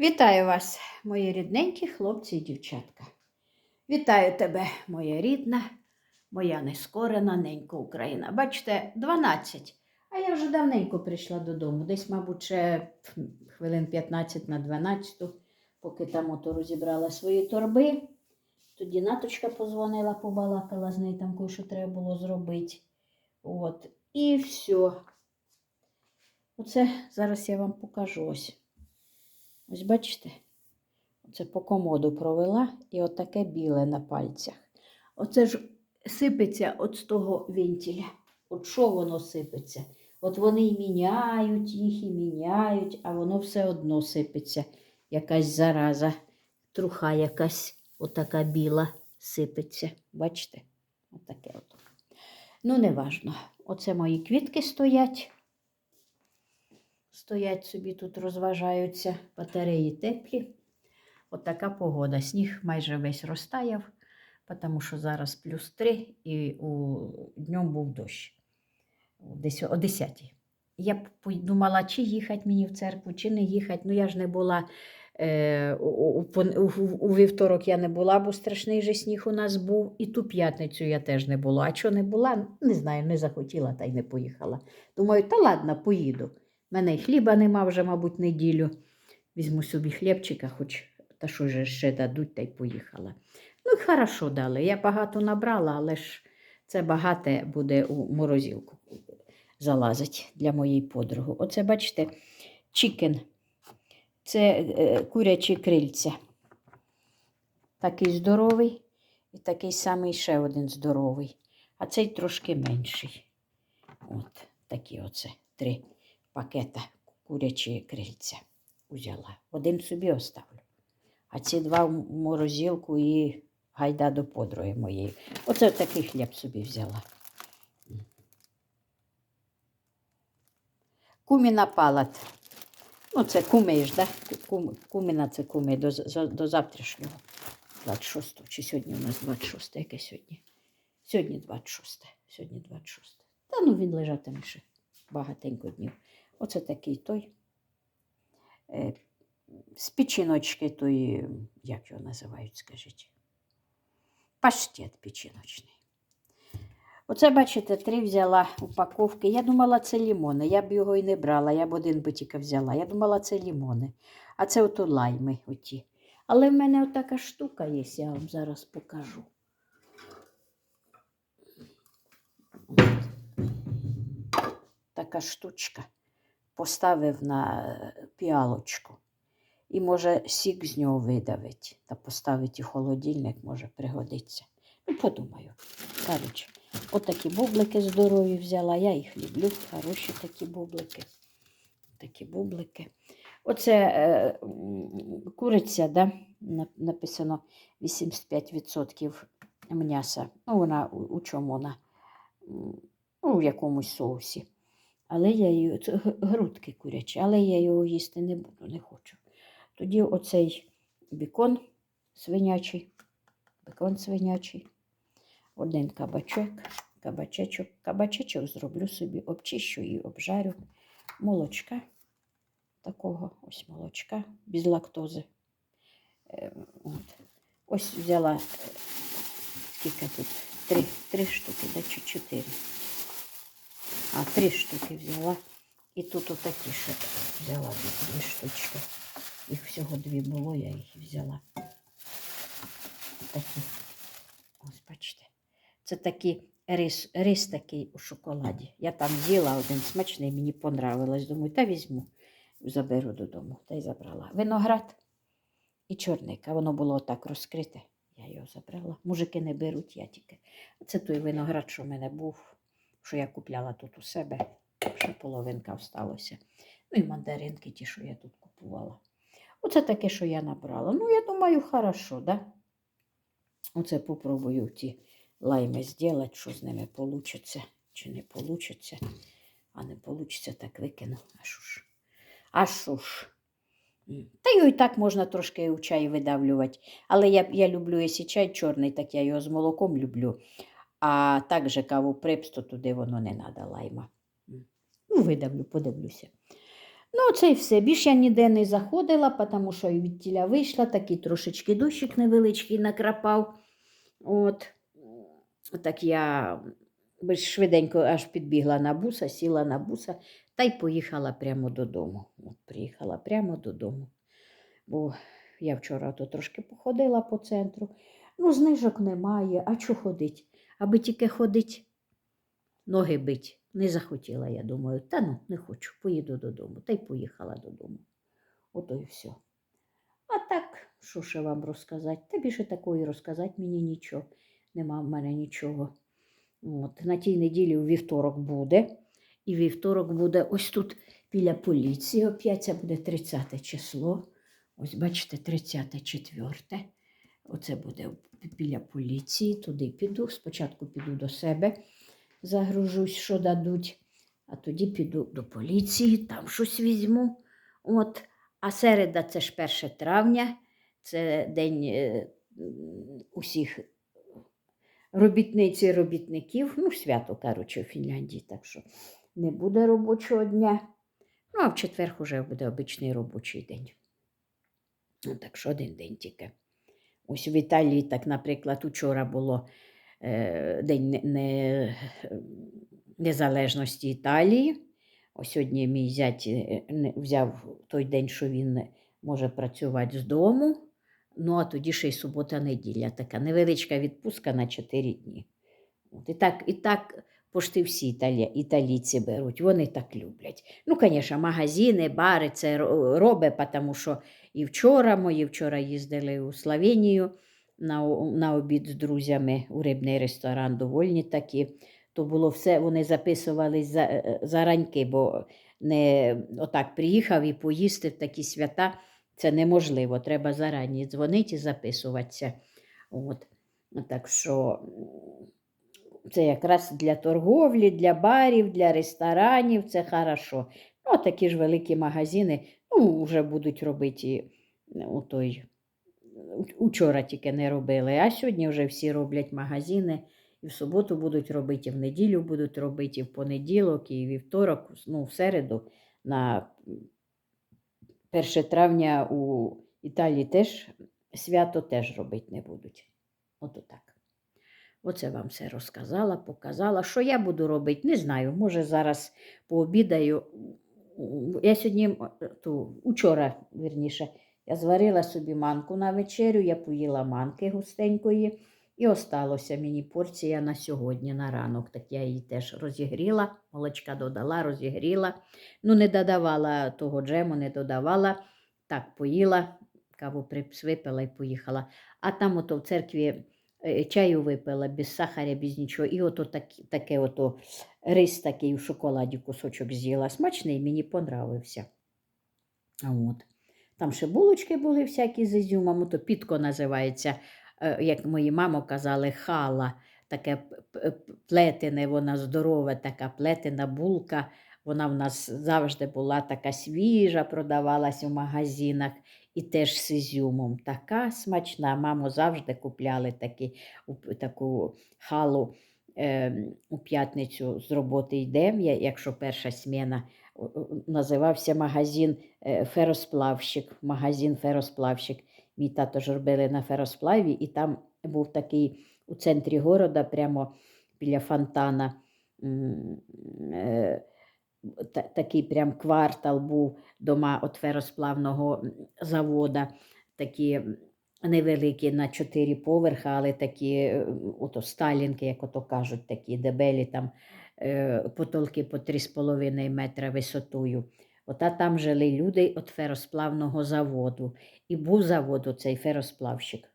Вітаю вас, мої рідненькі хлопці і дівчатка. Вітаю тебе, моя рідна, моя нескорена ненька Україна. Бачите, 12. А я вже давненько прийшла додому. Десь, мабуть, ще хвилин 15 на 12, поки там ото розібрала свої торби. Тоді наточка позвонила, побалакала з нею, там кое-що треба було зробити. От. І все. Оце зараз я вам покажу ось. Ось бачите, оце по комоду провела і отаке біле на пальцях. Оце ж сипеться от з того вентиля. От що воно сипеться? От вони і міняють їх, і міняють, а воно все одно сипеться. Якась зараза, труха якась, отака біла сипеться. Бачите? Отаке от. Ну, неважно. Оце мої квітки стоять. Стоять собі тут, розважаються, батареї теплі. От така погода. Сніг майже весь розтаяв, тому що зараз плюс 3 і у днем був дощ. Десь о 10. Я думала, чи їхати мені в церкву, чи не їхати. Ну я ж не була е, у, у, у, вівторок я не була, бо страшний же сніг у нас був. І ту п'ятницю я теж не була. А що не була, не знаю, не захотіла та й не поїхала. Думаю, та ладно, поїду. Мене й хліба нема вже, мабуть, неділю. Візьму собі хлібчика, хоч та що ж ще дадуть, та й поїхала. Ну, хорошо дали. Я багато набрала, але ж це багате буде у морозилку залазить для моєї подруги. Оце, бачите, чікен. Це е, курячі крильця. Такий здоровий і такий самий ще один здоровий. А цей трошки менший. От такі оце три пакета курячі крильця узяла. Один собі оставлю. А ці два в морозилку і гайда до подруги моєї. Оце такий хліб собі взяла. Куміна палат. Ну, це кумиш, да? Кум, куміна це куми до, до завтрашнього. 26 чи сьогодні у нас 26, яке сьогодні? Сьогодні 26. Сьогодні 26. Та ну він лежатиме ще багатенько днів. Оце такий той. Е, з печіночки той, як його називають, скажіть. Паштет печіночний. Оце, бачите, три взяла упаковки. Я думала, це лімони. Я б його і не брала, я б один би тільки взяла. Я думала, це лімони. А це ото лайми оті. Але в мене отака штука є, я вам зараз покажу. Така штучка. Поставив на е, піалочку. І може сік з нього видавить та поставить у холодильник, може пригодиться. Ну, подумаю. Коротше, отакі бублики здорові взяла. Я їх люблю. Хороші такі бублики. Такі бублики. Оце е, куриця, да? написано 85% м'яса. Ну, вона у, у чому вона? М, Ну, якомусь соусі. Але я її, це грудки курячі, але я його їсти не буду, не хочу. Тоді оцей бікон свинячий, бікон свинячий, один кабачок, кабачечок. Кабачечок зроблю собі, обчищу і обжарю. Молочка такого, ось молочка, без лактози. Е, От. Ось взяла е, скільки тут? Три, три штуки, да, чи чотири. А, три штуки взяла. І тут отакі ще взяла дві, штучки. Їх всього дві було, я їх взяла. Такі. Ось бачите. Це такий рис, рис такий у шоколаді. Я там з'їла один смачний, мені понравилось. Думаю, та візьму, заберу додому. Та й забрала. Виноград і чорник. Воно було так розкрите. Я його забрала. Мужики не беруть, я тільки. Це той виноград, що в мене був, що я купляла тут у себе. Ще половинка осталося. Ну і мандаринки ті, що я тут купувала. Оце таке, що я набрала. Ну, я думаю, хорошо, да? Оце попробую ті лайми зробити, що з ними вийде, чи не вийде. А не вийде, так викину. А що ж? А що ж? Та і так можна трошки у чай видавлювати. Але я, я люблю, якщо чай чорний, так я його з молоком люблю. А так же каву припс, то туди воно не треба лайма. Ну, видавлю, подивлюся. Ну, це і все. Більш я ніде не заходила, тому що від тіля вийшла, такий трошечки дощик невеличкий накрапав. От. Так я швиденько аж підбігла на буса, сіла на буса та й поїхала прямо додому. От, приїхала прямо додому. Бо я вчора то трошки походила по центру. Ну, знижок немає, а чого ходить? Аби тільки ходить, ноги бить. Не захотіла, я думаю, та ну, не хочу, поїду додому. Та й поїхала додому. Ото і все. А так, що ще вам розказати? Та більше такої розказати мені нічого. Нема в мене нічого. От, на тій неділі у вівторок буде. І вівторок буде ось тут біля поліції. Опять буде 30 число. Ось бачите, 34. Оце буде біля поліції. Туди піду. Спочатку піду до себе, загружусь, що дадуть, а тоді піду до поліції, там щось візьму. От. А середа це ж 1 травня, це день е, усіх робітниць і робітників. Ну, свято, коротше, у Фінляндії, так що не буде робочого дня. Ну, а в четвер вже буде обичний робочий день. Ну, так що один день тільки. Ось в Італії, так, наприклад, учора було е, День не, не, Незалежності Італії. Ось сьогодні мій зять е, взяв той день, що він може працювати з дому. Ну, а тоді ще й субота-неділя, така невеличка відпустка на 4 дні. От, і так, і так пошти всі італі, італійці беруть, вони так люблять. Ну, звісно, магазини, бари це робить, тому що і вчора мої вчора їздили у Словенію на, на обід з друзями у рибний ресторан, довольні такі. То було все, вони записувались за, е, зараньки, бо не отак приїхав і поїсти в такі свята. Це неможливо. Треба зарані дзвонити і записуватися. От. Так що це якраз для торговлі, для барів, для ресторанів, це хорошо. Ну, такі ж великі магазини ну, вже будуть робити і, у той. Учора тільки не робили, а сьогодні вже всі роблять магазини. І в суботу будуть робити, і в неділю будуть робити, і в понеділок, і вівторок, ну, в середу на 1 травня у Італії теж свято теж робити не будуть. Ото так. Оце вам все розказала, показала. Що я буду робити, не знаю. Може, зараз пообідаю. Я сьогодні, ту, учора, вірніше, я зварила собі манку на вечерю, я поїла манки густенької, і осталося мені порція на сьогодні, на ранок. Так я її теж розігріла, молочка додала, розігріла. Ну, не додавала того джему, не додавала. Так, поїла, каву припс випила і поїхала. А там ото в церкві чаю випила без сахаря, без нічого. І ото так, таке ото рис такий в шоколаді кусочок з'їла. Смачний, мені понравився. От. Там ще булочки були всякі з ізюмом, то підко називається, е, як мої мамо казали, хала. Таке плетене, вона здорова, така плетена булка. Вона в нас завжди була така свіжа, продавалась у магазинах і теж з ізюмом. Така смачна. Мамо завжди купляли такі, таку халу е, у п'ятницю з роботи йдемо, якщо перша сміна. Називався магазин е, феросплавщик. Магазин феросплавщик. Мій тато ж робили на феросплаві, і там був такий у центрі города, прямо біля фонтана. е, та- такий прям квартал був дома від феросплавного завода, такі невеликі на чотири поверхи, але такі е, ото сталінки, як ото кажуть, такі дебелі там е, потолки по 3,5 метра висотою. Ота там жили люди від феросплавного заводу. І був завод оцей феросплавщик,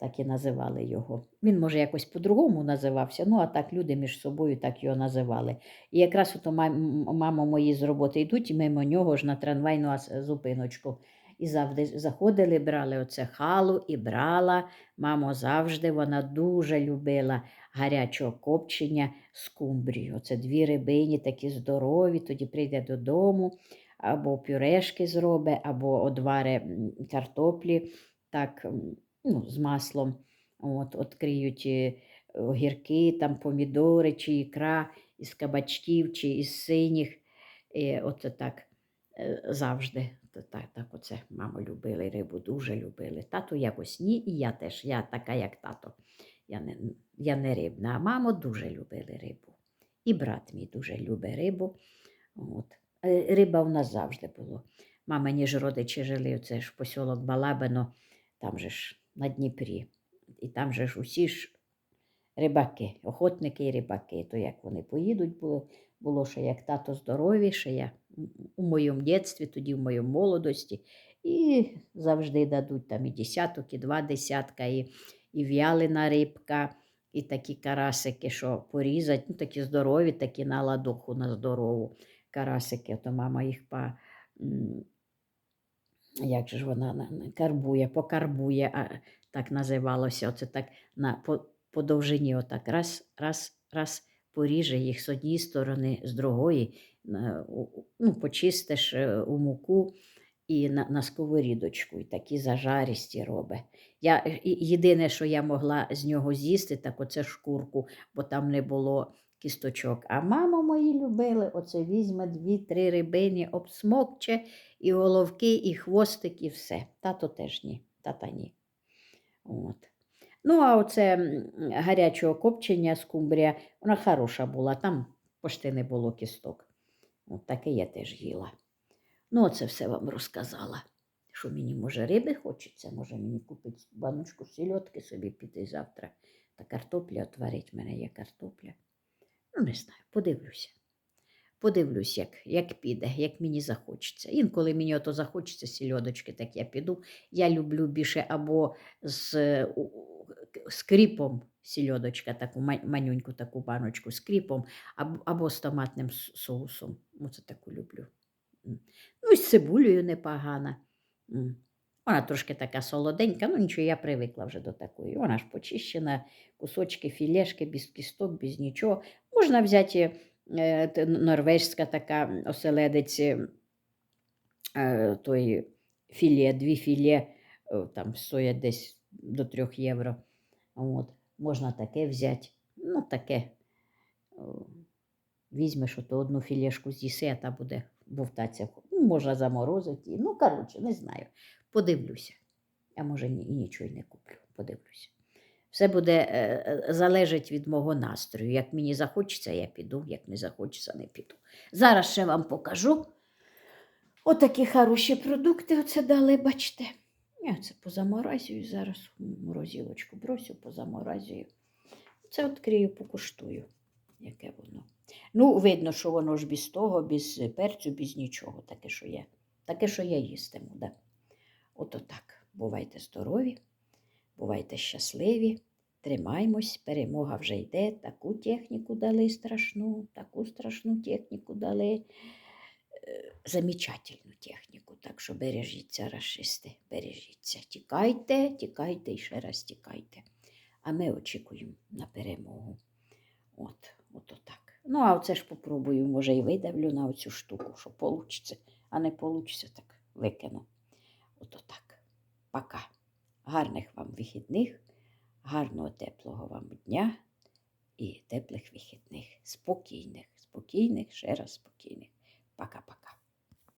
так і називали його. Він, може, якось по-другому називався, ну а так люди між собою так його називали. І якраз ото мам- мамо мої з роботи йдуть, і мимо нього ж на трамвайну зупиночку. І завжди заходили, брали оце халу і брала. Мамо завжди вона дуже любила гарячого копчення з кумбрію. Оце дві рибині такі здорові, тоді прийде додому, або пюрешки зробить, або одваре картоплі так, ну, з маслом. От, откриють е, огірки, там помідори чи ікра із кабачків чи із синіх. І оце так е, завжди. Так, так оце мамо любили рибу, дуже любили. Тато якось ні, і я теж. Я така, як тато. Я не, я не рибна, а мамо дуже любили рибу. І брат мій дуже любить рибу. От. Е, Риба у нас завжди було. Мамині ж родичі жили, це ж посілок Балабино, там же ж на Дніпрі. І там же ж усі ж рибаки, охотники і рибаки. То як вони поїдуть, було, було ще як тато здоровіше, я у моєму дитинстві, тоді в моєму молодості. І завжди дадуть там і десяток, і два десятка, і, і в'ялина рибка, і такі карасики, що порізать, ну такі здорові, такі на ладоху, на здорову карасики. То мама їх по, як же ж вона на- на- карбує, покарбує, а так називалося. Оце так на, по, по довжині, отак раз, раз, раз поріже їх з однієї сторони, з другої, ну, почистиш е, у муку і на, на сковорідочку, і такі зажарісті робить. Я, е, єдине, що я могла з нього з'їсти, так оце шкурку, бо там не було кісточок. А мама мої любили, оце візьме дві-три рибині, обсмокче, і головки, і хвостик, і все. Тато теж ні, тата ні. От. Ну, а оце гарячого копчення скумбрія, вона хороша була, там пошти не було кісток. От таке я теж їла. Ну, оце все вам розказала. Що мені, може, риби хочеться, може мені купити баночку сільотки собі піти завтра та картопля отварить. Мене є картопля. Ну, не знаю, подивлюся. Подивлюсь, як, як піде, як мені захочеться. Інколи мені ото захочеться сільодочки, так я піду. Я люблю більше або з е, у- у- з кріпом сільодочка, таку манюньку таку баночку з кріпом, або, з томатним соусом. Оце таку люблю. Ну, і з цибулею непогана. Вона трошки така солоденька, ну нічого, я привикла вже до такої. Вона ж почищена, кусочки, філешки, без кісток, без нічого. Можна взяти е, норвежська така оселедець, е, той філе, дві філе, е, там стоять десь до 3 євро. От. Можна таке взяти. Ну, таке. Візьмеш ото одну філешку з'їси, а та буде бовтатися. Ну, можна заморозити. Ну, коротше, не знаю. Подивлюся. А може і нічого й не куплю. Подивлюся. Все буде е, е, залежить від мого настрою. Як мені захочеться, я піду, як не захочеться, не піду. Зараз ще вам покажу. Отакі хороші продукти оце дали, бачите. Я це позаморазюю зараз у морозилочку бросю, позаморазюю. Це відкрию, покуштую, яке воно. Ну, видно, що воно ж без того, без перцю, без нічого, таке, що я, таке, що я їстиму. Да. Ото так. Бувайте здорові, бувайте щасливі, тримаймось, перемога вже йде. Таку техніку дали страшну, таку страшну техніку дали. Е, Замечательну техніку. Так що бережіться, расисти, бережіться. Тікайте, тікайте і ще раз тікайте. А ми очікуємо на перемогу. От, от так. Ну, а оце ж попробую, може, і видавлю на оцю штуку, що вийде, а не вийде, так викину. Ото так. Пока. Гарних вам вихідних, гарного теплого вам дня і теплих вихідних. Спокійних, спокійних, ще раз спокійних. Пока-пока.